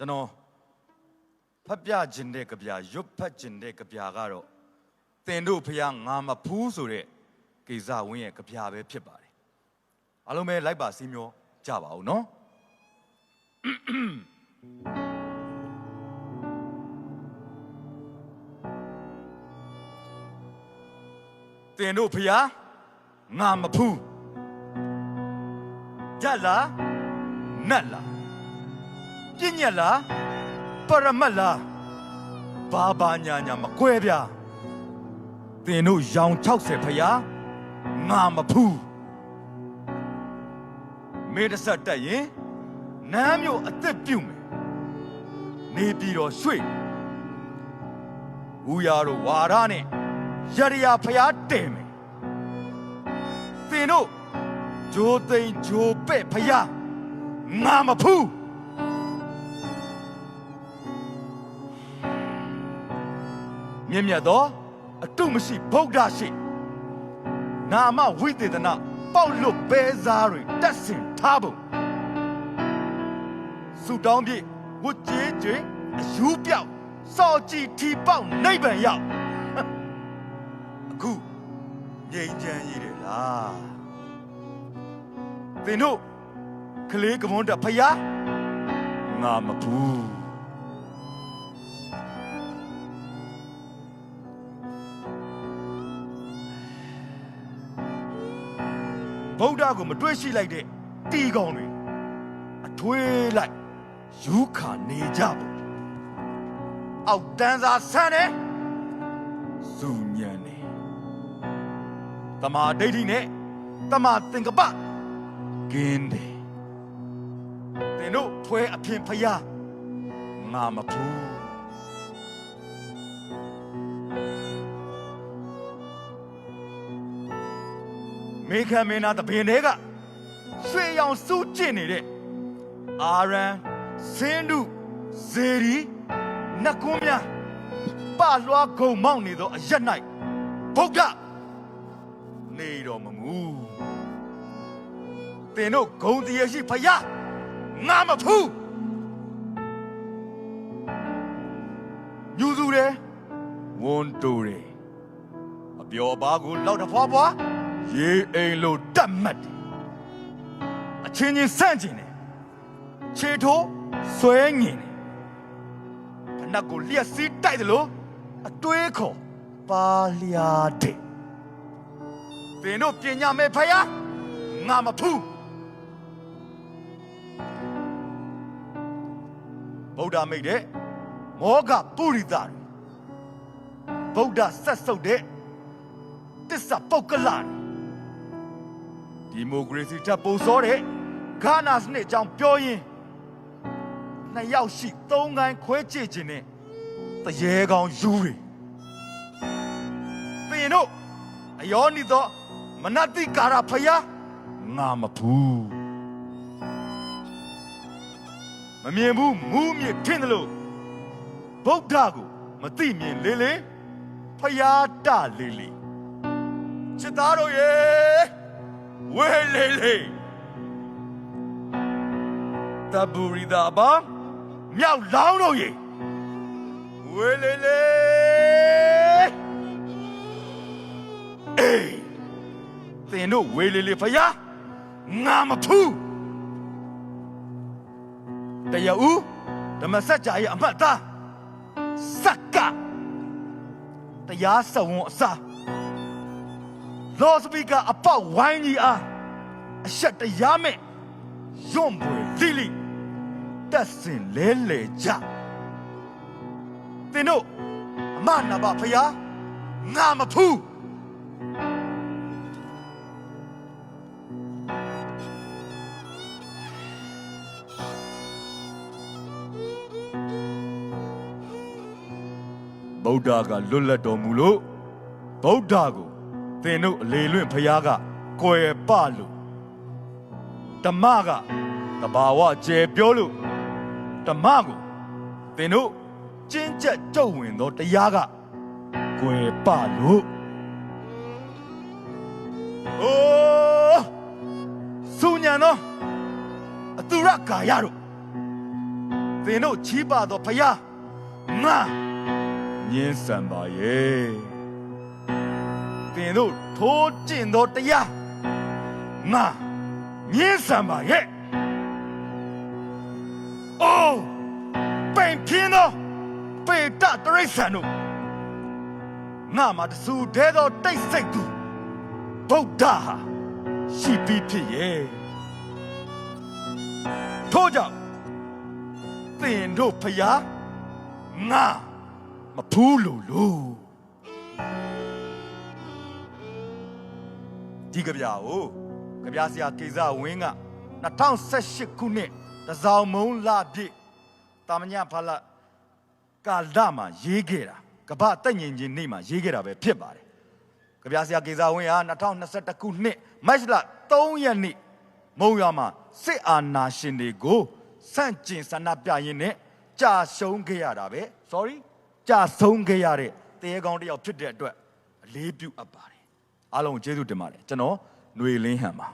ကျွန်တော်ဖတ်ပြခြင်းတဲ့ကြပြရွတ်ဖတ်ခြင်းတဲ့ကြပြကတော့တင်တို့ဖះငါမဖူးဆိုတဲ့ကိစ္စဝင်းရဲ့ကြပြပဲဖြစ်ပါတယ်အားလုံးပဲလိုက်ပါစီမျောကြပါဦးနော်တင်တို့ဖျားငါမဖူးကြက်လားနတ်လား ပြည့်ညက်လားပရမတ်လားဘာဘာညာညာမကွဲပြားတင်တို့ရောင်60ဖျားငါမဖူးမေတ္တဆက်တက်ရင်နမ်းမျိုးအသက်ပြုတ်မယ်နေပြည်တော်ရွှေ့ဦးရတို့ဝါရနဲ့ရရရဖျားတယ်မယ်သင်တို့ဂျိုးသိန်းဂျိုးပဲ့ဖျားငါမဖူး မြင့်မြတ်သောအတုမရှိဗုဒ္ဓရှိနာမဝိသေသနာပေါက်လွတ်ပဲစားတွေတက်ဆင်ထားဖို့ဆုတောင်းပြည့်ဝတ်ကျေးကျွင်အယူပြောက်စော်ကြည်ထီပေါက်နိဗ္ဗာန်ရောက်အခုငြိမ်းချမ်းရေးတယ်လားသင်တို့ကလေးကမွန်းတဖယားငါမဘူး ဗုဒ္ဓကိုမတွေ့ရှိလိုက်တဲ့တီကောင်တွေအထွေးလိုက်ယူခါနေကြဖို့အောက်တန်းစားဆန်းတယ်ဇူညံနေတမာဒိဋ္ဌိနဲ့တမာသင်္ကပကင်းတယ်သင်တို့ဖွဲအဖြစ်ဖျားငါမဖူး မေခမင်းသားတပင်တွေကရွှေရောင်စူးကျင့်နေတဲ့အာရန်စင်းဒုဇေရီနတ်ကွန်းများပလွှားဂုံမောက်နေသောအရက်၌ဗုဒ္ဓနေတော်မမူသင်တို့ဂုံတရရှိဖယားငါမဖူးညူစုတယ်ဝန်တူတယ်အပျော်ပါကိုလောက်တဖွာဖွာ ရေအိမ်လို့တတ်မှတ်တယ်အချင်းချင်းဆန့်ကျင်တယ်ခြေထိုးဆွဲငင်တယ်ဖနက်ကိုလျက်စီးတိုက်တယ်လို့အတွေးခေါ်ပါလျားတဲ့သင်တို့ပညာမဲ့ဖယားငါမဖူးဗုဒ္ဓမိတ်တဲ့မောဂပုရိသတွေဗုဒ္ဓဆက်ဆုပ်တဲ့တစ္ဆပုဂ္ဂလတွေ ဒီမိုကရေစီတပ်ပိုစောတဲ့ဂါနာစနစ်အကြောင်းပြောရင်နှစ်ယောက်ရှိသုံးကိုင်းခွဲကြည့်ခြင်းနဲ့တရေကောင်ယူတွေသင်တို့အယောနိသောမနတိကာရဖယားငါမဘူးမမြင်ဘူးမူးမြစ်ထင်းတယ်လို့ဗုဒ္ဓကိုမသိမြင်လေလေဖယားတလေလေချစ်သားတို့ရေ ဝဲလေလေတဘူရီဒါဘာမြောက်လောင်းတို့ရေဝေလေလေအေးသင်တို့ဝေလေလေဖယားငါမဖူးတရဦးဓမ္မစကြာရဲ့အမှတ်သားစက္ကတရားစဝံအစာ လောစပီကာအပေါက်ဝိုင်းကြီးအားအဆက်တရားမဲ့ယွန့်ပွေလိလိတက်စင်လဲလေကြသင်တို့အမနာပါဖယားငါမဖူးဗုဒ္ဓကလွတ်လပ်တော်မူလို့ဗုဒ္ဓကို သင်တို့အလေလွင့်ဖယားကကွယ်ပလို့ဓမ္မကတဘာဝကျယ်ပြောလို့ဓမ္မကိုသင်တို့ကျင့်ကြက်ကြုတ်ဝင်သောတရားကကွယ်ပလို့အိုးစုညံသောအတုရကာယတို့သင်တို့ချီးပါသောဖယားငါညင်းဆန်ပါရဲ့သ င်တို့ထိုးကျင့်သောတရားငါညင်းဆန်ပါရဲ့အိုးပိန်ပြင်းသောပေတတရိษံတို့ငါမှာတဆူတဲသောတိတ်ဆိတ်သူဗုဒ္ဓဟာရှိပြီးဖြစ်ရဲ့ထို့ကြောင့်သင်တို့ဖျားငါမဖူးလို့လို့ ဒီကြပြာကိုကြပြာဆရာကေဇဝင်းက2018ခုနှစ်တစောင်းမုံလာပြည့်တာမညဖလာကာလမှာရေးခဲ့တာကပ္ပတက်ငင်ချင်းနေ့မှာရေးခဲ့တာပဲဖြစ်ပါတယ်ကြပြာဆရာကေဇဝင်းဟာ2021ခုနှစ်မတ်လ3ရက်နေ့မုံရွာမှာစစ်အာဏာရှင်တွေကိုစန့်ကျင်ဆန္ဒပြရင်းနဲ့ကြာရှုံးခဲ့ရတာပဲ sorry ကြာဆုံးခဲ့ရတဲ့တရေကောင်းတစ်ယောက်ဖြစ်တဲ့အတွက်အလေးပြုအပ်ပါတယ် အားလုံးကိုကျေးဇူးတင်ပါတယ်ကျွန်တော်ຫນွေလင်းဟန်ပါ